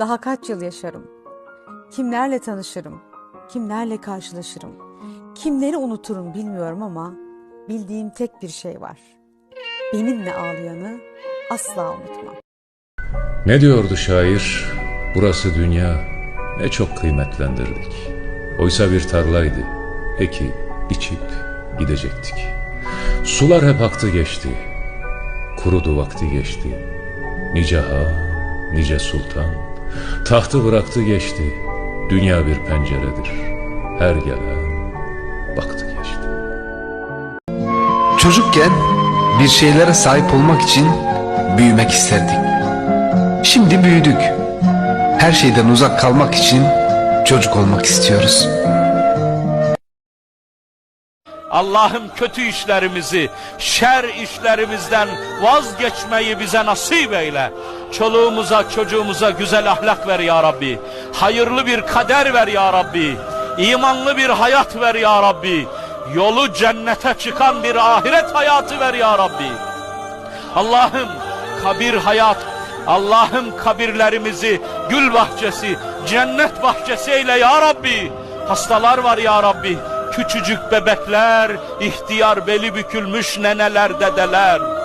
Daha kaç yıl yaşarım? Kimlerle tanışırım? Kimlerle karşılaşırım? Kimleri unuturum bilmiyorum ama bildiğim tek bir şey var. Benimle ağlayanı asla unutmam. Ne diyordu şair? Burası dünya, ne çok kıymetlendirdik. Oysa bir tarlaydı, ekip, içip gidecektik. Sular hep aktı geçti, kurudu vakti geçti. Nice ha, nice sultan, tahtı bıraktı geçti. Dünya bir penceredir, her gelen baktı geçti. Çocukken bir şeylere sahip olmak için büyümek isterdik. Şimdi büyüdük. Her şeyden uzak kalmak için çocuk olmak istiyoruz. Allah'ım kötü işlerimizi, şer işlerimizden vazgeçmeyi bize nasip eyle. Çoluğumuza, çocuğumuza güzel ahlak ver ya Rabbi. Hayırlı bir kader ver ya Rabbi. İmanlı bir hayat ver ya Rabbi. Yolu cennete çıkan bir ahiret hayatı ver ya Rabbi. Allah'ım kabir hayat, Allah'ım kabirlerimizi gül bahçesi, cennet bahçesi eyle ya Rabbi. Hastalar var ya Rabbi. Küçücük bebekler, ihtiyar beli bükülmüş neneler, dedeler.